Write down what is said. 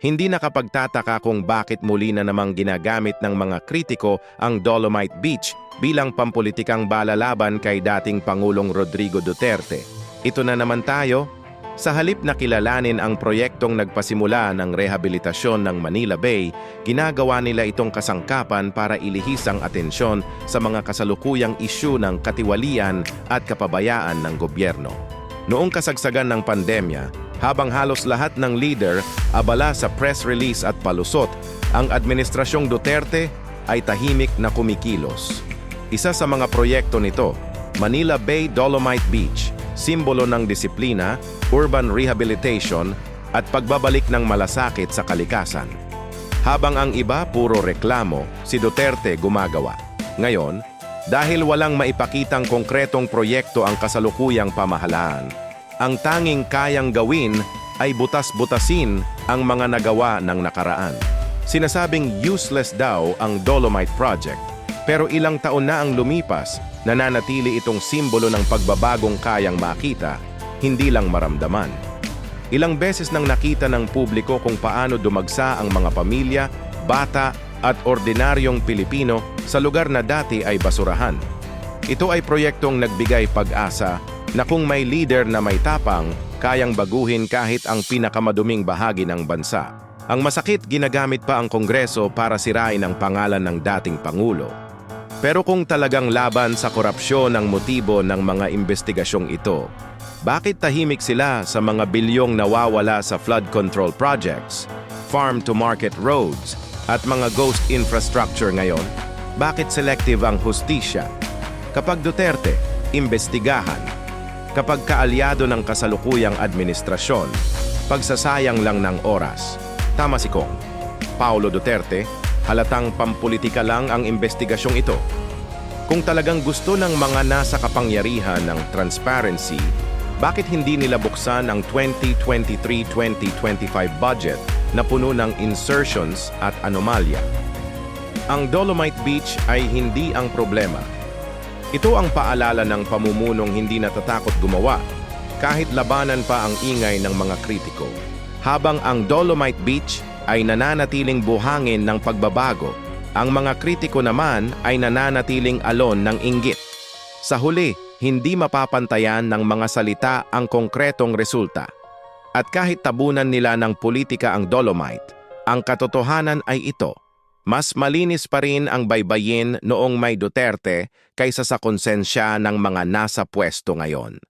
Hindi nakapagtataka kung bakit muli na namang ginagamit ng mga kritiko ang Dolomite Beach bilang pampulitikang balalaban kay dating Pangulong Rodrigo Duterte. Ito na naman tayo. Sa halip na kilalanin ang proyektong nagpasimula ng rehabilitasyon ng Manila Bay, ginagawa nila itong kasangkapan para ilihis ang atensyon sa mga kasalukuyang isyu ng katiwalian at kapabayaan ng gobyerno. Noong kasagsagan ng pandemya, habang halos lahat ng leader abala sa press release at palusot, ang administrasyong Duterte ay tahimik na kumikilos. Isa sa mga proyekto nito, Manila Bay Dolomite Beach, simbolo ng disiplina, urban rehabilitation at pagbabalik ng malasakit sa kalikasan. Habang ang iba puro reklamo, si Duterte gumagawa. Ngayon, dahil walang maipakitang konkretong proyekto ang kasalukuyang pamahalaan, ang tanging kayang gawin ay butas-butasin ang mga nagawa ng nakaraan. Sinasabing useless daw ang Dolomite Project, pero ilang taon na ang lumipas, nananatili itong simbolo ng pagbabagong kayang makita, hindi lang maramdaman. Ilang beses nang nakita ng publiko kung paano dumagsa ang mga pamilya, bata at ordinaryong Pilipino sa lugar na dati ay basurahan. Ito ay proyektong nagbigay pag-asa na kung may leader na may tapang, kayang baguhin kahit ang pinakamaduming bahagi ng bansa. Ang masakit, ginagamit pa ang Kongreso para sirain ang pangalan ng dating Pangulo. Pero kung talagang laban sa korupsyon ang motibo ng mga investigasyong ito, bakit tahimik sila sa mga bilyong nawawala sa flood control projects, farm-to-market roads, at mga ghost infrastructure ngayon? Bakit selective ang hustisya? Kapag Duterte, imbestigahan. Kapag kaalyado ng kasalukuyang administrasyon, pagsasayang lang ng oras. Tama si Kong. Paulo Duterte, halatang pampolitika lang ang investigasyong ito. Kung talagang gusto ng mga nasa kapangyarihan ng transparency, bakit hindi nila buksan ang 2023-2025 budget na puno ng insertions at anomalya? Ang Dolomite Beach ay hindi ang problema. Ito ang paalala ng pamumunong hindi natatakot gumawa kahit labanan pa ang ingay ng mga kritiko. Habang ang Dolomite Beach ay nananatiling buhangin ng pagbabago, ang mga kritiko naman ay nananatiling alon ng inggit. Sa huli, hindi mapapantayan ng mga salita ang konkretong resulta. At kahit tabunan nila ng politika ang Dolomite, ang katotohanan ay ito. Mas malinis pa rin ang baybayin noong may Duterte kaysa sa konsensya ng mga nasa pwesto ngayon.